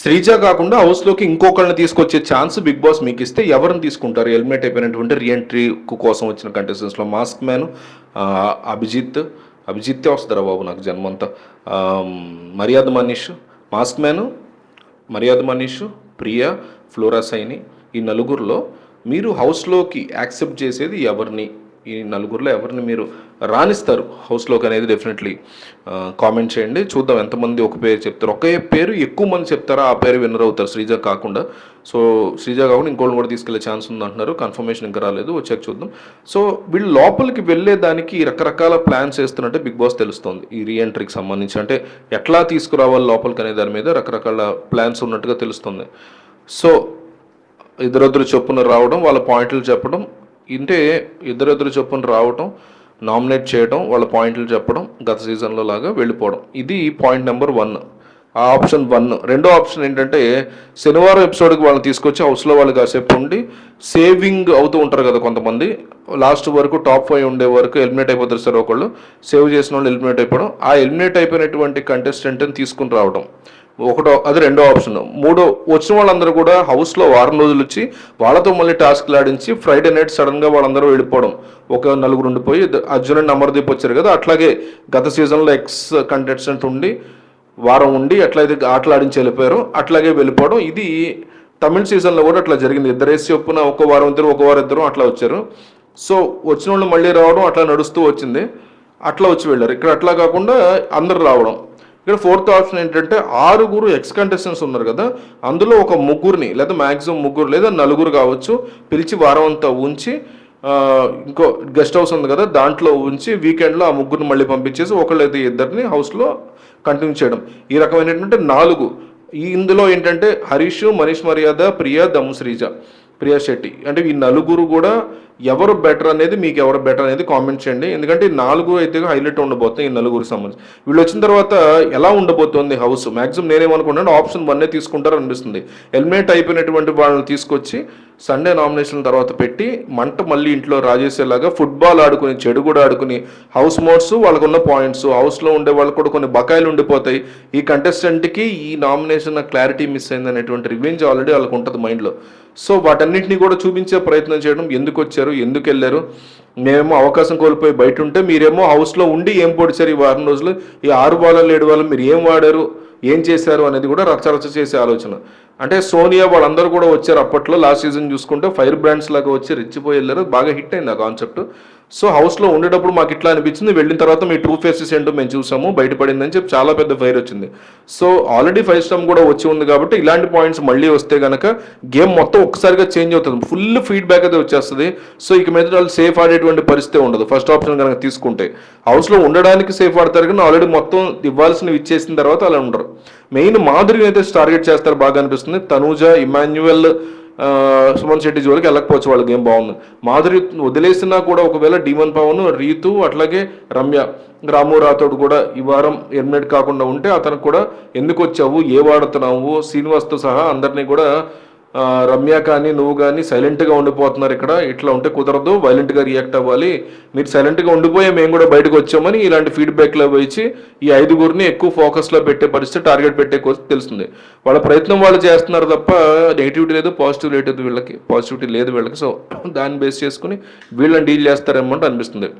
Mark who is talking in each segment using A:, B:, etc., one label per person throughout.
A: శ్రీజ కాకుండా హౌస్లోకి ఇంకొకళ్ళని తీసుకొచ్చే ఛాన్స్ బిగ్ బాస్ మీకు ఇస్తే ఎవరిని తీసుకుంటారు? హెల్మెట్ అయిపోయినటువంటి రీఎంట్రీ కోసం వచ్చిన కంటెస్టెంట్స్లో మాస్క్ మ్యాన్ అభిజిత్ అభిజిత్తే వస్తారా బాబు నాకు జన్మంతా. మర్యాద మనీష్ మాస్క్ మ్యాన్ మర్యాద మనీష్ ప్రియా ఫ్లోరా సైని ఈ నలుగురిలో మీరు హౌస్లోకి యాక్సెప్ట్ చేసేది ఎవరిని? ఈ నలుగురిలో ఎవరిని మీరు రాణిస్తారు? హౌస్లోకి అనేది డెఫినెట్లీ కామెంట్ చేయండి. చూద్దాం ఎంతమంది ఒక పేరు చెప్తారు. ఒకే పేరు ఎక్కువ మంది చెప్తారా? ఆ పేరు విన్నర్ అవుతారు. శ్రీజ కాకుండా. సో శ్రీజ కాకుండా ఇంకోళ్ళు కూడా తీసుకెళ్ళే ఛాన్స్ ఉంది అంటున్నారు కన్ఫర్మేషన్ ఇంకా రాలేదు. వచ్చాక చూద్దాం. సో వీళ్ళు లోపలికి వెళ్ళేదానికి రకరకాల ప్లాన్స్ వేస్తున్నట్టే బిగ్ బాస్ తెలుస్తుంది. ఈ రీఎంట్రీకి సంబంధించి అంటే ఎట్లా తీసుకురావాలి లోపలికి అనే దాని మీద రకరకాల ప్లాన్స్ ఉన్నట్టుగా తెలుస్తుంది. సో ఇద్దరిద్దరు చొప్పున రావడం వాళ్ళ పాయింట్లు చెప్పడం ఇంటే ఇద్దరిద్దరు చొప్పున రావటం నామినేట్ చేయడం వాళ్ళ పాయింట్లు చెప్పడం గత సీజన్లో లాగా వెళ్ళిపోవడం. ఇది పాయింట్ నెంబర్ వన్. ఆ ఆప్షన్ వన్. రెండో ఆప్షన్ ఏంటంటే శనివారం ఎపిసోడ్కి వాళ్ళని తీసుకొచ్చి హౌస్లో వాళ్ళు కాసేపు ఉండి సేవింగ్ అవుతూ ఉంటారు కదా కొంతమంది. లాస్ట్ వరకు టాప్ ఫైవ్ ఉండే వరకు ఎలిమినేట్ అయిపోతారు సార్ ఒకళ్ళు. సేవ్ చేసిన వాళ్ళు ఎలిమినేట్ అయిపోవడం. ఆ ఎలిమినేట్ అయిపోయినటువంటి కంటెస్టెంట్ని తీసుకుని రావడం ఒకటో అది రెండో ఆప్షన్. మూడో వచ్చిన వాళ్ళందరూ కూడా హౌస్లో వారం రోజులు వచ్చి వాళ్ళతో మళ్ళీ టాస్క్లు ఆడించి ఫ్రైడే నైట్ సడన్గా వాళ్ళందరూ వెళ్ళిపోవడం. ఒక నలుగురు ఉండిపోయి అర్జున్ అండ్ అమర్దీప్ వచ్చారు కదా అట్లాగే గత సీజన్లో ఎక్స్ కంటెస్టెంట్ ఉండి వారం ఉండి ఎట్లయితే ఆటలు ఆడించి వెళ్ళిపోయారు. అట్లాగే వెళ్ళిపోవడం. ఇది తమిళ సీజన్లో కూడా అట్లా జరిగింది. ఇద్దరేసి చొప్పున ఒక వారం ఇద్దరు ఒక వారం ఇద్దరు అట్లా వచ్చారు. సో వచ్చిన వాళ్ళు మళ్ళీ రావడం అట్లా నడుస్తూ వచ్చింది. అట్లా వచ్చి వెళ్ళారు. ఇక్కడ అట్లా కాకుండా అందరు రావడం. ఇక్కడ ఫోర్త్ ఆప్షన్ ఏంటంటే ఆరుగురు ఎక్స్ కంటెస్టెంట్స్ ఉన్నారు కదా అందులో ఒక ముగ్గురిని లేదా మ్యాక్సిమం ముగ్గురు లేదా నలుగురు కావచ్చు పిలిచి వారం అంతా ఉంచి ఇంకో గెస్ట్ హౌస్ ఉంది కదా దాంట్లో ఉంచి వీకెండ్లో ఆ ముగ్గురిని మళ్ళీ పంపించేసి ఒకళ్ళైతే ఇద్దరిని హౌస్లో కంటిన్యూ చేయడం. ఈ రకమైనటువంటి నాలుగు. ఈ ఇందులో ఏంటంటే హరీష్ మనీష్ మర్యాద ప్రియా దమ్ము శ్రీజ. ప్రియా శెట్టి. అంటే ఈ నలుగురు కూడా ఎవరు బెటర్ అనేది మీకు ఎవరు బెటర్ అనేది కామెంట్ చేయండి. ఎందుకంటే ఈ నాలుగు అయితే హైలైట్ ఉండబోతుంది ఈ నలుగురు సంబంధించి. వీళ్ళు వచ్చిన తర్వాత ఎలా ఉండబోతుంది హౌస్ మాక్సిమం నేనేమనుకుంటాను ఆప్షన్ వన్నే తీసుకుంటారు అనిపిస్తుంది. ఎలిమినేట్ అయిపోయినటువంటి వాళ్ళని తీసుకొచ్చి సండే నామినేషన్ తర్వాత పెట్టి మంట మళ్ళీ ఇంట్లో రాజేసేలాగా ఫుట్బాల్ ఆడుకుని చెడు కూడా ఆడుకుని హౌస్ మోడ్స్ వాళ్ళకు ఉన్న పాయింట్స్ హౌస్లో ఉండే వాళ్ళకు కూడా కొన్ని బకాయిలు ఉండిపోతాయి. ఈ కంటెస్టెంట్కి ఈ నామినేషన్ క్లారిటీ మిస్ అయింది అనేటువంటి రివెంజ్ ఆల్రెడీ వాళ్ళకు ఉంటుంది మైండ్లో సో వాటన్నిటిని కూడా చూపించే ప్రయత్నం చేయడం ఎందుకు వచ్చారు ఎందుకు వెళ్ళారు? మేమేమో అవకాశం కోల్పోయి బయట ఉంటే మీరేమో హౌస్లో ఉండి ఏం పొడిచారు ఈ వారం రోజులు? ఈ ఆరు బాలలు ఏడు వాళ్ళు మీరు ఏం వాడారు? ఏం చేశారు అనేది కూడా రచ్చరచ్చ చేసే ఆలోచన. అంటే సోనియా వాళ్ళందరూ కూడా వచ్చారు అప్పట్లో లాస్ట్ సీజన్ చూసుకుంటే ఫైర్ బ్రాండ్స్ లాగా వచ్చి రెచ్చిపోయి వెళ్ళారు. బాగా హిట్ అయింది ఆ కాన్సెప్ట్. సో హౌస్లో ఉండేటప్పుడు మాకు ఇట్లా అనిపించింది. వెళ్ళిన తర్వాత మీ ట్రూ ఫేసెస్ ఏంటో మేము చూసాము. బయటపడిందని చెప్పి చాలా పెద్ద ఫైర్ వచ్చింది. సో ఆల్రెడీ ఫైవ్ స్టమ్ కూడా వచ్చి ఉంది కాబట్టి ఇలాంటి పాయింట్స్ మళ్ళీ వస్తే గనక గేమ్ మొత్తం ఒక్కసారిగా చేంజ్ అవుతుంది. ఫుల్ ఫీడ్బ్యాక్ అయితే వచ్చేస్తుంది. సో ఇక మీద వాళ్ళు సేఫ్ ఆడేటువంటి పరిస్థితి ఉండదు. ఫస్ట్ ఆప్షన్ కనుక తీసుకుంటే. హౌస్లో ఉండడానికి సేఫ్ ఆడతారు కానీ ఆల్రెడీ మొత్తం ఇవ్వాల్సినవి ఇచ్చేసిన తర్వాత అలా ఉండరు. మెయిన్ మాధురిని అయితే టార్గెట్ చేస్తారు బాగా అనిపిస్తుంది. తనూజ ఇమాన్యువల్ సుమన్ శెట్టి జోలికి వెళ్ళకపోవచ్చు వాళ్ళకి ఏం బాగుంది. మాధురి వదిలేసినా కూడా ఒకవేళ డీమన్ పవన్ రీతు అట్లాగే రమ్య రాము రాథోడ్ కూడా ఈ వారం ఎలిమినేట్ కాకుండా ఉంటే అతనికి కూడా ఎందుకు వచ్చావు ఏ వాడుతున్నావు శ్రీనివాస్తో సహా అందరినీ కూడా రమ్య కానీ నువ్వు కానీ సైలెంట్గా ఉండిపోతున్నారు ఇక్కడ. ఇట్లా ఉంటే కుదరదు. వైలెంట్గా రియాక్ట్ అవ్వాలి. మీరు సైలెంట్గా ఉండిపోయే మేము కూడా బయటకు వచ్చామని ఇలాంటి ఫీడ్బ్యాక్లో ఇచ్చి ఈ ఐదుగురిని ఎక్కువ ఫోకస్లో పెట్టే పరిస్థితి టార్గెట్ పెట్టే కోసం తెలుస్తుంది. వాళ్ళ ప్రయత్నం వాళ్ళు చేస్తున్నారు తప్ప నెగిటివిటీ లేదు పాజిటివ్ లేదు వీళ్ళకి. పాజిటివిటీ లేదు వీళ్ళకి. సో దాన్ని బేస్ చేసుకుని వీళ్ళని డీల్ చేస్తారేమో అనిపిస్తుంది.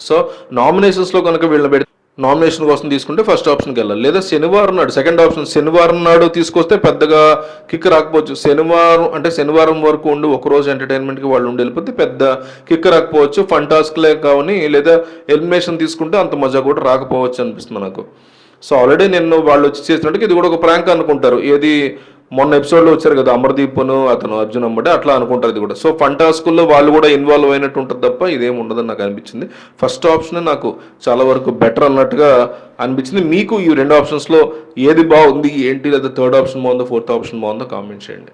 A: సో నామినేషన్స్లో కనుక వీళ్ళని పెడితే నామినేషన్ కోసం తీసుకుంటే ఫస్ట్ ఆప్షన్కి వెళ్ళాలి. లేదా శనివారం నాడు సెకండ్ ఆప్షన్ శనివారం నాడు తీసుకొస్తే పెద్దగా కిక్ రాకపోవచ్చు. శనివారం అంటే శనివారం వరకు ఉండి ఒక రోజు ఎంటర్టైన్మెంట్కి వాళ్ళు ఉండి వెళ్ళిపోతే పెద్ద కిక్ రాకపోవచ్చు. ఫన్ టాస్క్లే కావని లేదా ఎలిమినేషన్ తీసుకుంటే అంత మజా కూడా రాకపోవచ్చు అనిపిస్తుంది నాకు. సో ఆల్రెడీ నేను వాళ్ళు వచ్చి చేసినట్టుగా ఇది కూడా ఒక ప్రాంక్ అనుకుంటారు. ఏది మొన్న ఎపిసోడ్లో వచ్చారు కదా అమర్దీప్ను అతను అర్జున్ అమ్మటే అట్లా అనుకుంటారు ఇది కూడా. సో ఫంటాస్కుల్లో వాళ్ళు కూడా ఇన్వాల్వ్ అయినట్టు ఉంటుంది తప్ప ఇదేం ఉండదని నాకు అనిపించింది. ఫస్ట్ ఆప్షన్ నాకు చాలా వరకు బెటర్ అన్నట్టుగా అనిపించింది. మీకు ఈ రెండు ఆప్షన్స్లో ఏది బాగుంది ఏంటి లేదా థర్డ్ ఆప్షన్ బాగుందో ఫోర్త్ ఆప్షన్ బాగుందో కామెంట్ చేయండి.